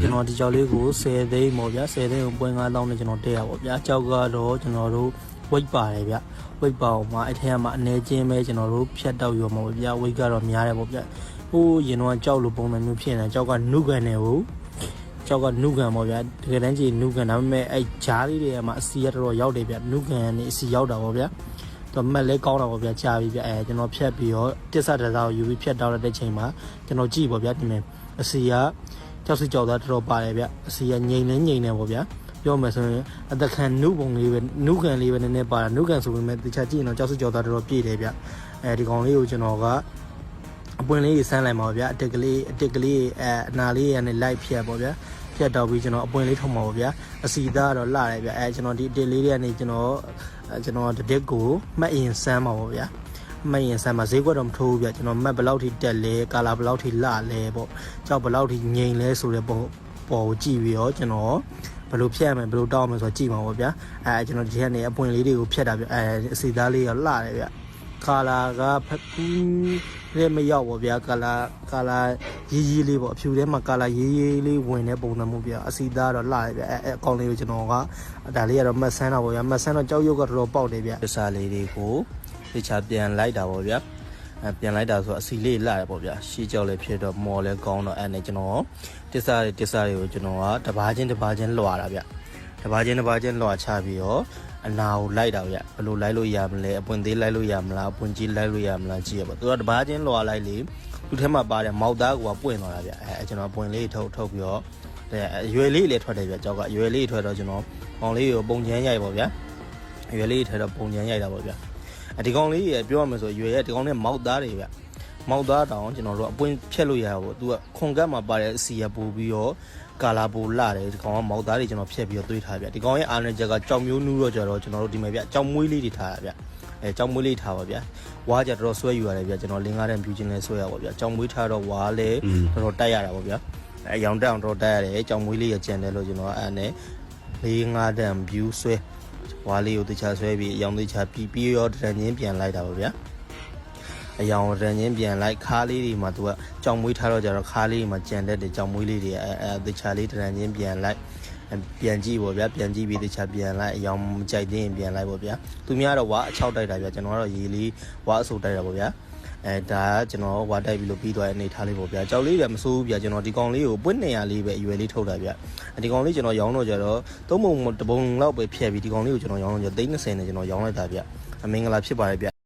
ကျွန်တော်ဒီကြောက်လေးကို10သိန်းပေါ့ဗျာ10သိန်းကိုပွင့်9000နဲ့ကျွန်တော်တက်ရပါဗျာကြောက်ကတော့ကျွန်တော်တို့ဝိတ်ပါတယ်ဗျဝိတ်ပါအောင်မှာအဲ့ထက်ကမှအနေချင်းပဲကျွန်တော်တို့ဖြတ်တောက်ရောမှာပေါ့ဗျာဝိတ်ကတော့များတယ်ပေါ့ဗျာဟိုးရင်တော့ကြောက်လို့ပုံစံမျိုးဖြစ်နေကြောက်ကနုကန်နေကိုကြောက်ကနုကန်ပေါ့ဗျာတကယ်တမ်းကြည့်နုကန်ဒါပေမဲ့အဲ့ဂျားလေးတွေကမှအစီရတော်တော်ရောက်တယ်ဗျနုကန်ကနေအစီရောက်တာပေါ့ဗျာတော့မက်လဲကောင်းတာပေါ့ဗျာကြာပြီဗျအဲကျွန်တော်ဖြတ်ပြီးတော့တစ္ဆဒဇာကိုယူပြီးဖြတ်တောက်တဲ့ချိန်မှာကျွန်တော်ကြည့်ပေါ့ဗျာဒီမဲ့အစီက ကြောက်စစ်ကြောက်သားတော်တော်ပါတယ်ဗျအစီကငိန်နေငိန်နေပေါ့ဗျာပြောမယ်ဆိုရင်အသက်ခံနုပုံလေးပဲနုကန်လေးပဲနည်းနည်းပါတာနုကန်ဆိုပေမဲ့တခြားကြည့်ရင်တော့ကြောက်စစ်ကြောက်သားတော်တော်ပြည့်တယ်ဗျအဲဒီကောင်လေးကိုကျွန်တော်ကအပွင့်လေးကြီးဆန်းလိုက်ပါဗျာအတက်ကလေးအတက်ကလေးအဲအနာလေးရနဲ့လိုက်ဖြတ်ပေါ့ဗျာဖြတ်တော့ပြီးကျွန်တော်အပွင့်လေးထုတ်မှာပေါ့ဗျာအစီသားတော့လှတယ်ဗျအဲကျွန်တော်ဒီအတက်လေးတွေကနေကျွန်တော်အဲကျွန်တော်တတက်ကိုမှတ်ရင်ဆန်းမှာပေါ့ဗျာ မှတ်ရင်ဆန်းမှာဈေးကွက်တော့မထိုးဘူးဗျကျွန်တော်မှတ်ဘယ်လောက်ထိတက်လဲကာလာဘယ်လောက်ထိလှလဲပေါ့ကြောက်ဘယ်လောက်ထိငိန်လဲဆိုတဲ့ပုံပေါ်ကိုကြည့်ပြီးတော့ကျွန်တော်ဘယ်လိုဖြတ်ရမလဲဘယ်လိုတောက်ရမလဲဆိုတော့ကြည့်မှာပေါ့ဗျာအဲကျွန်တော်ဒီကနေအပွင့်လေးတွေကိုဖြတ်တာဗျအဲအစီသားလေးကလှတယ်ဗျကာလာကဖက်လည်းမရောက်ပေါ့ဗျာကာလာကာလာရေးရေးလေးပေါ့အဖြူထဲမှာကာလာရေးရေးလေးဝင်တဲ့ပုံစံမျိုးဗျာအစီသားတော့လှတယ်ဗျအဲအဲအကောင်လေးကိုကျွန်တော်ကဒါလေးကတော့မတ်ဆန်းတော့ပေါ့ဗျာမတ်ဆန်းတော့ကြောက်ရွံ့ကတော်တော်ပေါက်တယ်ဗျပစားလေးတွေကို တေချာပြန်လိုက်တာပေါ့ဗျာအဲပြန်လိုက်တာဆိုအစီလေးလှတယ်ပေါ့ဗျာရှေးကြောက်လေးဖြစ်တော့မော်လဲကောင်းတော့အဲ့နဲ့ကျွန်တော်တစ္ဆာတွေတစ္ဆာတွေကိုကျွန်တော်ကတပားချင်းတပားချင်းလွှာတာဗျတပားချင်းတပားချင်းလွှာချပြီးတော့အနာကိုလိုက်တာဗျဘယ်လိုလိုက်လို့ရမလဲအပွင့်သေးလိုက်လို့ရမလားအပွင့်ကြီးလိုက်လို့ရမလားကြည့်ရပါသူကတပားချင်းလွှာလိုက်လေသူထဲမှာပါတဲ့မောက်သားကပွင့်သွားတာဗျအဲကျွန်တော်ပွင့်လေးထုတ်ထုတ်ပြီးတော့အရွယ်လေးလည်းထွက်တယ်ဗျကြောက်ကအရွယ်လေးထွက်တော့ကျွန်တော်ပေါင်လေးကိုပုံချမ်းရိုက်ပါဗျာအရွယ်လေးထဲတော့ပုံချမ်းရိုက်တာပေါ့ဗျာ ဒီကောင်လေးရပြောရမယ်ဆိုရွယ်ရဲ့ဒီကောင်နဲ့မောက်သားတွေဗျမောက်သားတောင်ကျွန်တော်တို့အပွင့်ဖြက်လို့ရပါဘူးသူကခွန်ကတ်မှာပါတဲ့အစီရပို့ပြီးတော့ကာလာပိုလာတယ်ဒီကောင်ကမောက်သားတွေကျွန်တော်ဖြက်ပြီးတော့တွေးထားဗျဒီကောင်ရဲ့အာနယ်ချက်ကကြောင်မျိုးနူးတော့ကြတော့ကျွန်တော်တို့ဒီမှာဗျကြောင်မွေးလေးတွေထားတာဗျအဲကြောင်မွေးလေးထားပါဗျာဝါကြတော်တော်ဆွဲယူရတယ်ဗျကျွန်တော်လင်းကားတဲ့ဖြူချင်းလဲဆွဲရပါဗျာကြောင်မွေးထားတော့ဝါလဲတော်တော်တိုက်ရတာပါဗျာအဲရောင်တက်အောင်တော်တိုက်ရတယ်ကြောင်မွေးလေးရကြံတယ်လို့ကျွန်တော်အဲ့နဲ့လေးငါးတန် view ဆွဲ ဝါလေးကိုတခြားဆွဲပြီးအယောင်တခြားပြီးပြီးရောတရန်ချင်းပြန်လိုက်တာပါဗျာအယောင်ရန်ချင်းပြန်လိုက်ခါးလေးတွေမှာသူကကြောင်မွေးထားတော့ကြတော့ခါးလေးတွေမှာကြံတဲ့ကြောင်မွေးလေးတွေအဲအဲတခြားလေးတရန်ချင်းပြန်လိုက်ပြန်ကြည့်ပေါ့ဗျာပြန်ကြည့်ပြီးတခြားပြန်လိုက်အယောင်မကြိုက်သေးရင်ပြန်လိုက်ပေါ့ဗျာသူများတော့ဝါအချောက်တိုက်တာဗျာကျွန်တော်ကတော့ရေလေးဝါအဆူတိုက်တာပေါ့ဗျာ အဲဒါကကျွန်တော်ဝါတိုက်ပြီးလို့ပြီးသွားတဲ့အနေထားလေးပေါ့ဗျာကြောက်လေးလည်းမစိုးဘူးဗျာကျွန်တော်ဒီကောင်လေးကိုပွင့်နေရလေးပဲအရွယ်လေးထုတ်တာဗျာဒီကောင်လေးကျွန်တော်ရောင်းတော့ကြတော့သုံးပုံတပုံလောက်ပဲဖြည့်ပြီးဒီကောင်လေးကိုကျွန်တော်ရောင်းတော့ကြသိန်း20နဲ့ကျွန်တော်ရောင်းလိုက်တာဗျာအမင်္ဂလာဖြစ်ပါတယ်ဗျ